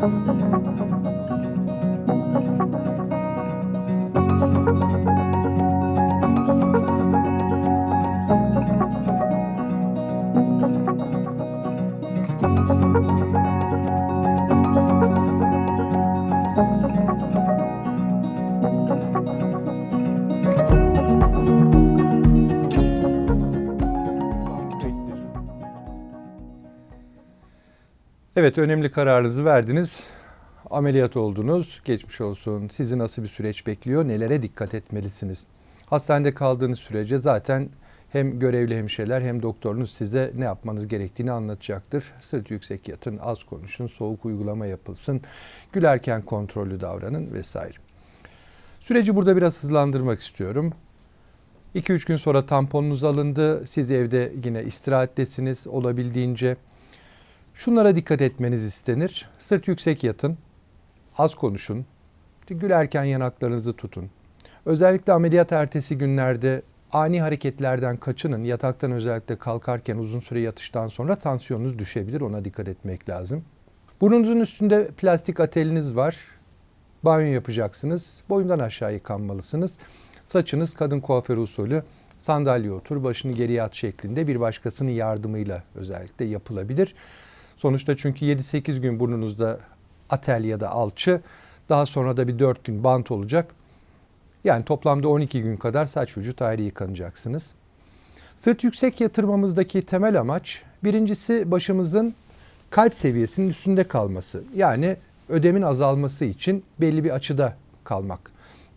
감사합니다. Evet önemli kararınızı verdiniz. Ameliyat oldunuz. Geçmiş olsun. Sizi nasıl bir süreç bekliyor? Nelere dikkat etmelisiniz? Hastanede kaldığınız sürece zaten hem görevli hemşireler hem doktorunuz size ne yapmanız gerektiğini anlatacaktır. Sırt yüksek yatın, az konuşun, soğuk uygulama yapılsın, gülerken kontrollü davranın vesaire. Süreci burada biraz hızlandırmak istiyorum. 2-3 gün sonra tamponunuz alındı. Siz evde yine istirahattesiniz olabildiğince. Şunlara dikkat etmeniz istenir. Sırt yüksek yatın. Az konuşun. Gülerken yanaklarınızı tutun. Özellikle ameliyat ertesi günlerde ani hareketlerden kaçının. Yataktan özellikle kalkarken uzun süre yatıştan sonra tansiyonunuz düşebilir. Ona dikkat etmek lazım. Burnunuzun üstünde plastik ateliniz var. Banyo yapacaksınız. Boyundan aşağı yıkanmalısınız. Saçınız kadın kuaför usulü sandalye otur, başını geriye at şeklinde bir başkasının yardımıyla özellikle yapılabilir. Sonuçta çünkü 7-8 gün burnunuzda atel ya da alçı, daha sonra da bir 4 gün bant olacak. Yani toplamda 12 gün kadar saç vücut ayrı yıkanacaksınız. Sırt yüksek yatırmamızdaki temel amaç birincisi başımızın kalp seviyesinin üstünde kalması. Yani ödemin azalması için belli bir açıda kalmak.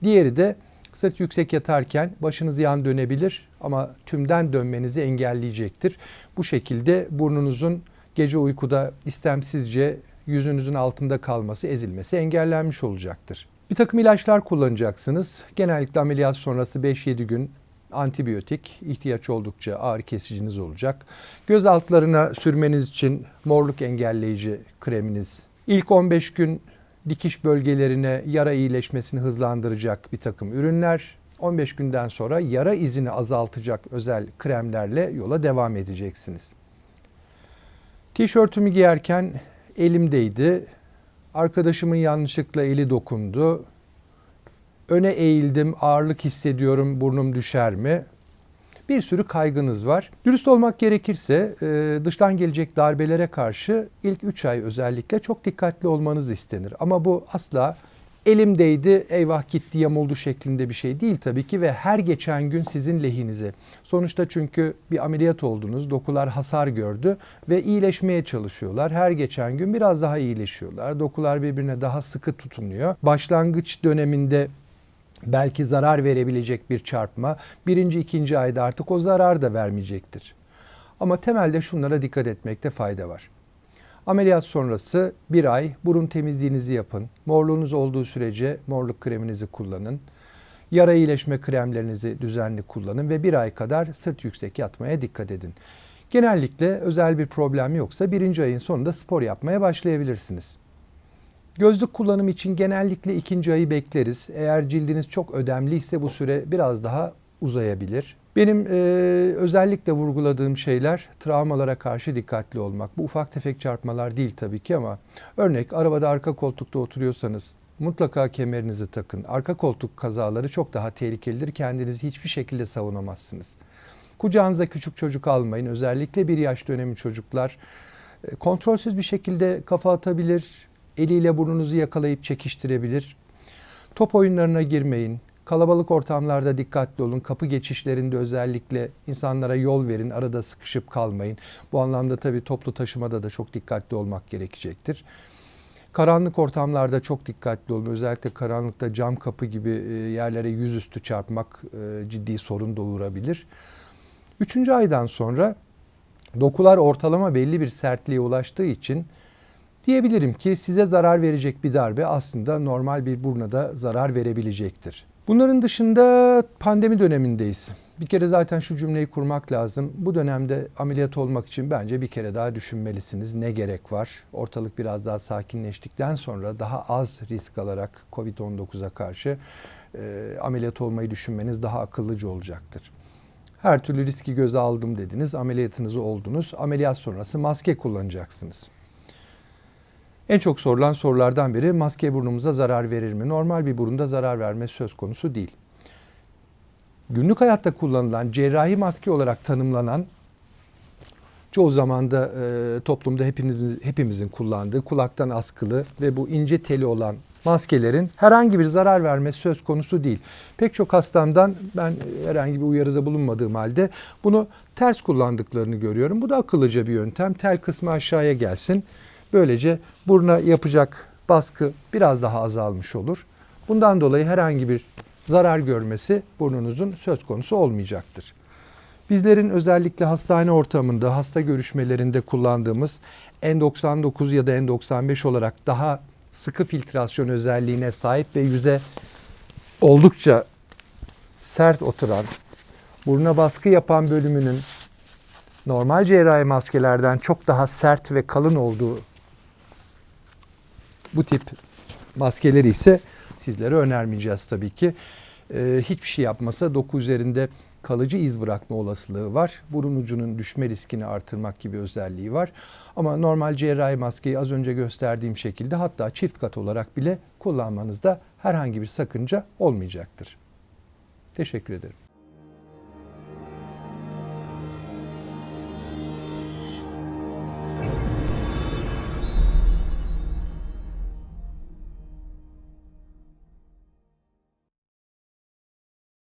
Diğeri de sırt yüksek yatarken başınız yan dönebilir ama tümden dönmenizi engelleyecektir. Bu şekilde burnunuzun gece uykuda istemsizce yüzünüzün altında kalması, ezilmesi engellenmiş olacaktır. Bir takım ilaçlar kullanacaksınız. Genellikle ameliyat sonrası 5-7 gün antibiyotik, ihtiyaç oldukça ağrı kesiciniz olacak. Göz altlarına sürmeniz için morluk engelleyici kreminiz. İlk 15 gün dikiş bölgelerine yara iyileşmesini hızlandıracak bir takım ürünler. 15 günden sonra yara izini azaltacak özel kremlerle yola devam edeceksiniz. Tişörtümü giyerken elimdeydi. Arkadaşımın yanlışlıkla eli dokundu. Öne eğildim, ağırlık hissediyorum, burnum düşer mi? Bir sürü kaygınız var. Dürüst olmak gerekirse e, dıştan gelecek darbelere karşı ilk 3 ay özellikle çok dikkatli olmanız istenir. Ama bu asla elimdeydi eyvah gitti yamuldu şeklinde bir şey değil tabii ki ve her geçen gün sizin lehinize. Sonuçta çünkü bir ameliyat oldunuz, dokular hasar gördü ve iyileşmeye çalışıyorlar. Her geçen gün biraz daha iyileşiyorlar. Dokular birbirine daha sıkı tutunuyor. Başlangıç döneminde belki zarar verebilecek bir çarpma birinci ikinci ayda artık o zarar da vermeyecektir. Ama temelde şunlara dikkat etmekte fayda var. Ameliyat sonrası bir ay burun temizliğinizi yapın. Morluğunuz olduğu sürece morluk kreminizi kullanın. Yara iyileşme kremlerinizi düzenli kullanın ve bir ay kadar sırt yüksek yatmaya dikkat edin. Genellikle özel bir problem yoksa birinci ayın sonunda spor yapmaya başlayabilirsiniz. Gözlük kullanımı için genellikle ikinci ayı bekleriz. Eğer cildiniz çok ödemliyse bu süre biraz daha uzayabilir. Benim e, özellikle vurguladığım şeyler travmalara karşı dikkatli olmak. Bu ufak tefek çarpmalar değil tabii ki ama örnek arabada arka koltukta oturuyorsanız mutlaka kemerinizi takın. Arka koltuk kazaları çok daha tehlikelidir. Kendinizi hiçbir şekilde savunamazsınız. Kucağınıza küçük çocuk almayın. Özellikle bir yaş dönemi çocuklar e, kontrolsüz bir şekilde kafa atabilir, eliyle burnunuzu yakalayıp çekiştirebilir. Top oyunlarına girmeyin. Kalabalık ortamlarda dikkatli olun. Kapı geçişlerinde özellikle insanlara yol verin. Arada sıkışıp kalmayın. Bu anlamda tabii toplu taşımada da çok dikkatli olmak gerekecektir. Karanlık ortamlarda çok dikkatli olun. Özellikle karanlıkta cam kapı gibi e, yerlere yüzüstü çarpmak e, ciddi sorun doğurabilir. Üçüncü aydan sonra dokular ortalama belli bir sertliğe ulaştığı için diyebilirim ki size zarar verecek bir darbe aslında normal bir buruna da zarar verebilecektir. Bunların dışında pandemi dönemindeyiz. Bir kere zaten şu cümleyi kurmak lazım. Bu dönemde ameliyat olmak için bence bir kere daha düşünmelisiniz. Ne gerek var? Ortalık biraz daha sakinleştikten sonra daha az risk alarak COVID-19'a karşı e, ameliyat olmayı düşünmeniz daha akıllıca olacaktır. Her türlü riski göze aldım dediniz. Ameliyatınızı oldunuz. Ameliyat sonrası maske kullanacaksınız. En çok sorulan sorulardan biri maske burnumuza zarar verir mi? Normal bir burunda zarar verme söz konusu değil. Günlük hayatta kullanılan cerrahi maske olarak tanımlanan çoğu zaman da e, toplumda hepimiz, hepimizin kullandığı kulaktan askılı ve bu ince teli olan maskelerin herhangi bir zarar vermesi söz konusu değil. Pek çok hastamdan ben herhangi bir uyarıda bulunmadığım halde bunu ters kullandıklarını görüyorum. Bu da akıllıca bir yöntem. Tel kısmı aşağıya gelsin. Böylece buruna yapacak baskı biraz daha azalmış olur. Bundan dolayı herhangi bir zarar görmesi burnunuzun söz konusu olmayacaktır. Bizlerin özellikle hastane ortamında, hasta görüşmelerinde kullandığımız N99 ya da N95 olarak daha sıkı filtrasyon özelliğine sahip ve yüze oldukça sert oturan, buruna baskı yapan bölümünün normal cerrahi maskelerden çok daha sert ve kalın olduğu bu tip maskeleri ise sizlere önermeyeceğiz tabii ki. Ee, hiçbir şey yapmasa doku üzerinde kalıcı iz bırakma olasılığı var. Burun ucunun düşme riskini artırmak gibi özelliği var. Ama normal cerrahi maskeyi az önce gösterdiğim şekilde hatta çift kat olarak bile kullanmanızda herhangi bir sakınca olmayacaktır. Teşekkür ederim.